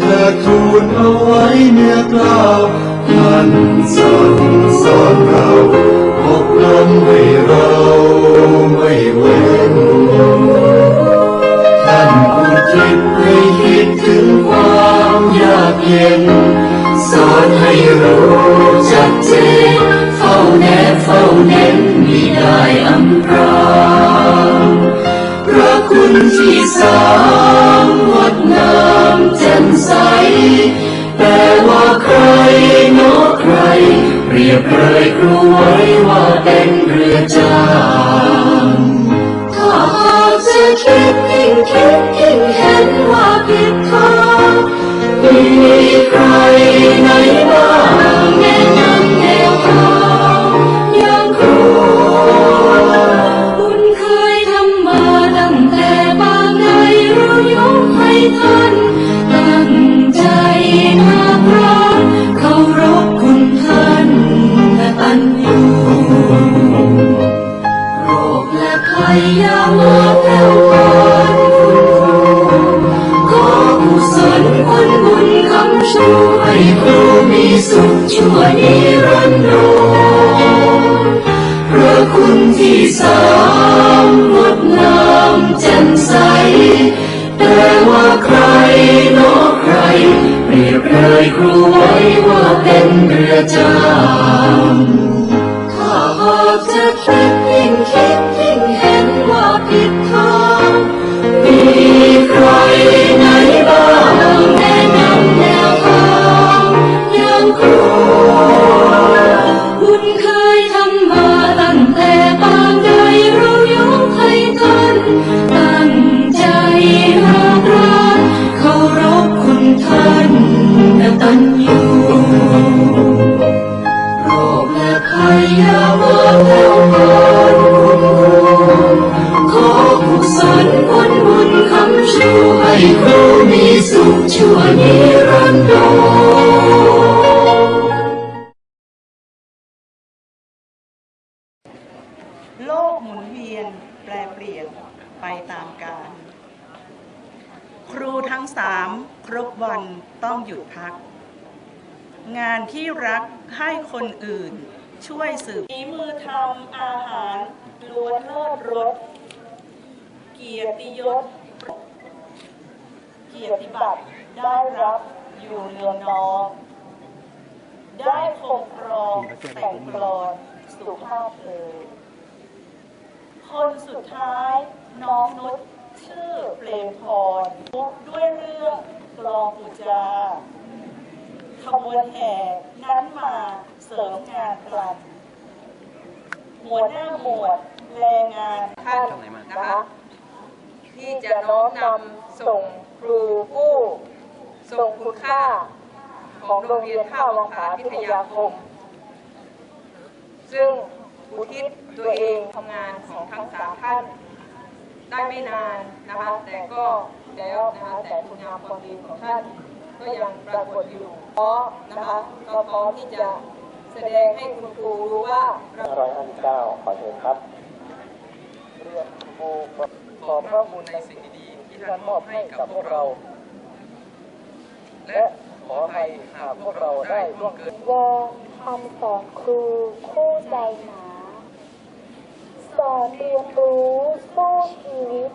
เธอทูลเอาไว้เนื้อกล้าวท่านสั่งสอนเราอบรมให้เราไม่เว้นท่านผู้คิดให้คิดถึงความยากเย็น สอนให้รู้จักเจนเฝ้าแนบเฝ้าเน้นมีได้อำพรางพระคุณที่สา ใส แต่ว่าใครเนาะใคร เปรียบเลยครูไว้ว่าเป็นเรือจางถ้าหากจะคิดยิ่งคิดยิ่งเห็นว่าผิดทางมีใครไหนบ้าง ชูให้ครูมีสุขชั่วนิรันดรพระคุณที่สามงดงามแจ่มใส แต่ว่าใครนอกใคร เปรียบเลยครูไว้ว่าเป็นเรือจาง มีสุขชั่วนิรันดรโลกหมุนเวียนแปรเปลี่ยนไปตามกาล ครูทั้งสามครบวันต้องหยุดพัก งานที่รักให้คนอื่นช่วยสืบฝีมือทำอาหารล้วนเลิศรสเกียรติยศ เกียรติบัตรได้รับอยู่เรืองนอง ได้คงครองแต่งกลอนสุภาพเลยคนสุดท้ายน้องนุชชื่อเปลมพรด้วยเรื่องกลองอุจาขบวนแห่นั้นมาเสริมงานกลันหัวหน้าหมวดแรงงานท่านนะคะ ที่จะน้อมนำส่งครูผู้ทรงคุณค่า ของโรงเรียนท่าวังผาพิทยาคม ซึ่งอุทิศตัวเองทำงานของทั้งสามท่าน ได้ไม่นานนะคะ แต่ก็แล้วนะคะแต่คุณงามความดีของท่าน ก็ยังปรากฏอยู่เพราะนะคะก็พร้อมที่จะแสดงให้คุณครูรู้ว่าเรา559ขอเชิญครับเรียนครู ขอบพระคุณในสิ่งดีๆที่ท่านมอบให้กับพวกเรา และขอให้หากพวกเราได้ล่วงเกินวอนคำสอนครูคู่ใจหนา สอนเรียนรู้สู้ชีวิต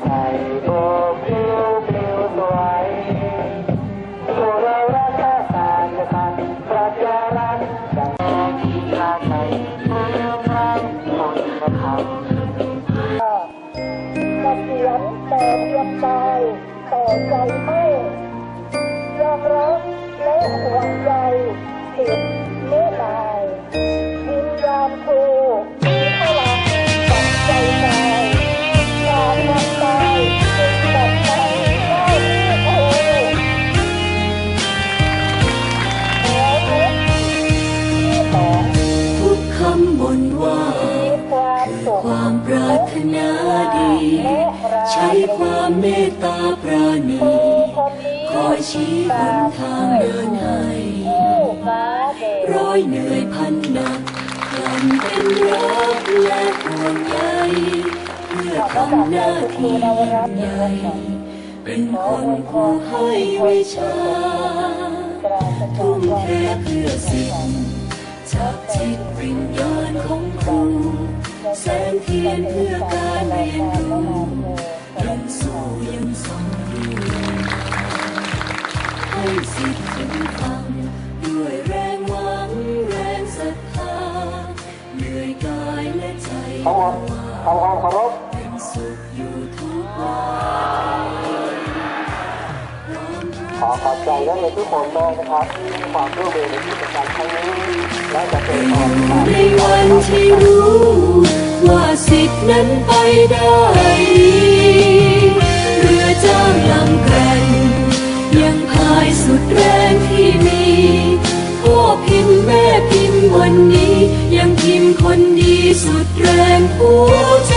time. ถนาดี ใช้ความเมตตาปราณีคอยชี้หนทางเดินให้ร้อยเหนื่อยพันหนักทำเป็นรักและห่วงใยเพื่อทำหน้าที่ยิ่งใหญ่เป็นคนผู้ให้วิชาทุ่มเทเพื่อสิ่งจากจิตวิญญาณของครู แสงเทียนเพื่อการเรียนรู้ยังสู้ยังส่องอยู่ ขอขอบใจนักเรียนทุกคนมากนะครับที่ความร่วมมือในกิจกรรมครั้งนี้และจะเป็นตอไปในวันที่รู้ว่าสิทธินั้นไปได้เรือจ้างลำแกร่งยังพายสุดแรงที่มีพ่อพิมพ์แม่พิมพ์วันนี้ ยังพิมพ์คนดีสุดแรงหัวใจ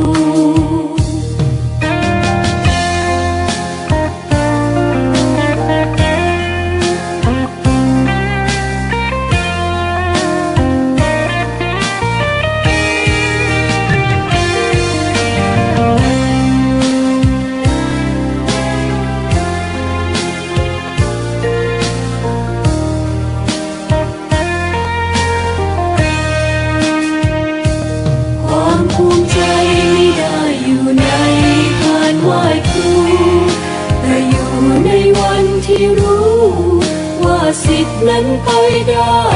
วันที่